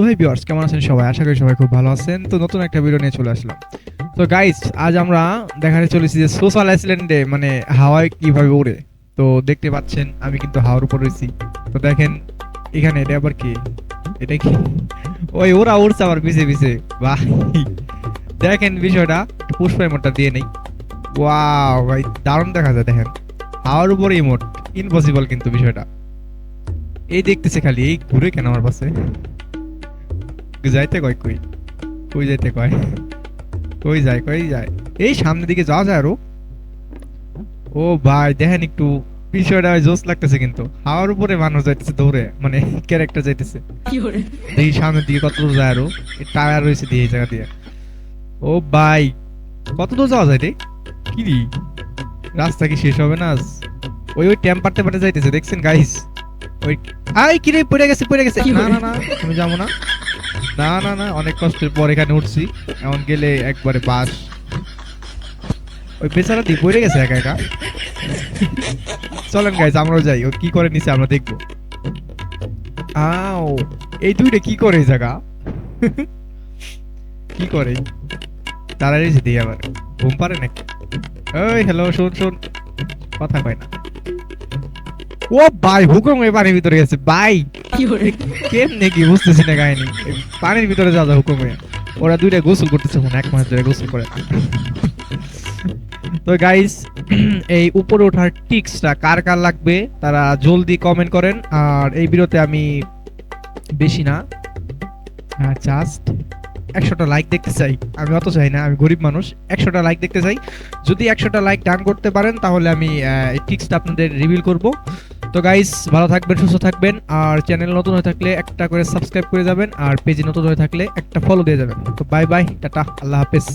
তো হে ভিউয়ার্স কেমন আছেন সবাই? আশা করি সবাই খুব ভালো আছেন। তো নতুন একটা ভিডিও নিয়ে চলে আসলাম। তো গাইস আজ আমরা দেখাতে চলেছি যে সোশ্যাল আইসল্যান্ডে মানে হাওয়ায় কীভাবে উড়ে তো দেখতে পাচ্ছেন, আমি কিন্তু হাওয়ার উপর রয়েছি। তো দেখেন, এখানে এটা আবার কি? এটা কি? ওই ওরা উড়ছে আমার পিছে পিছে। বাহ। দেখেন বিষয়টা পুষ্প ইমোটটা দিয়ে নেই। ওয়াও ভাই, দারুণ দেখা যায়, দেখেন। হাওয়ার উপরে ইমোট ইম্পসিবল কিন্তু বিষয়টা। এই দেখতেছে খালি, এই ঘুরে কেন আমার পাশে? যাইতে কয় কই? কই যাইতে কয়? কই যায় কই যায়? এই সামনের দিকে যাওয়া যায় আরও। ও ভাই দেখেন একটু বিষয়টা জোস লাগতেছে কিন্তু। হাওয়ার উপরে মানুষ যাইতেছে দৌড়ে মানে ক্যারেক্টার যাইতেছে। দেখি সামনের দিকে কত দূর যায় আরও। টায়ার রয়েছে দিয়ে এই জায়গা দিয়ে। ও ভাই কত দূর যাওয়া যায় রে? কি রে? রাস্তা কি শেষ হবে না আজ? ওই ওই টেম্পার টেম্পারে যাইতেছে দেখছেন গাইস ওই আই কি রে পড়ে গেছে পড়ে গেছে। না না না আমি যাব না। না না না, অনেক কষ্টের পর এখানে উঠছি। এমন গেলে একবারে বাস। ওই বেচারা দিয়ে পড়ে গেছে একা একা। চলেন গাইস আমরাও যাই। ও কি করে নিছে আমরা দেখব। আও, এই দুইটা কি করে জায়গা? কি করে? রেখে দিই আবার। ঘুম পারে নাকি? ওই হ্যালো শোন শোন। কথা কয় না। ও ভাই হুকুম এই পানির ভিতরে গেছে। ভাই কেমনে কি বুঝতেছি না কাহিনী। পানির ভিতরে যা যা হুকুমে ওরা দুইটা গোসল করতেছে মনে এক মাস ধরে গোসল করে। তো গাইস এই উপরে ওঠার টিক্সটা কার কার লাগবে তারা জলদি কমেন্ট করেন। আর এই ভিডিওতে আমি বেশি না। জাস্ট একশোটা লাইক দেখতে চাই। আমি অত চাই না আমি গরিব মানুষ। একশোটা লাইক দেখতে চাই। যদি একশোটা লাইক ডান করতে পারেন তাহলে আমি এই টিক্সটা আপনাদের রিভিল করব। তো গাইস ভালো থাকবেন, সুস্থ থাকবেন, আর চ্যানেল নতুন হয়ে থাকলে একটা করে সাবস্ক্রাইব করে যাবেন, আর পেজে নতুন হয়ে থাকলে একটা ফলো দিয়ে যাবেন। তো বাই বাই টাটা, আল্লাহ হাফেজ।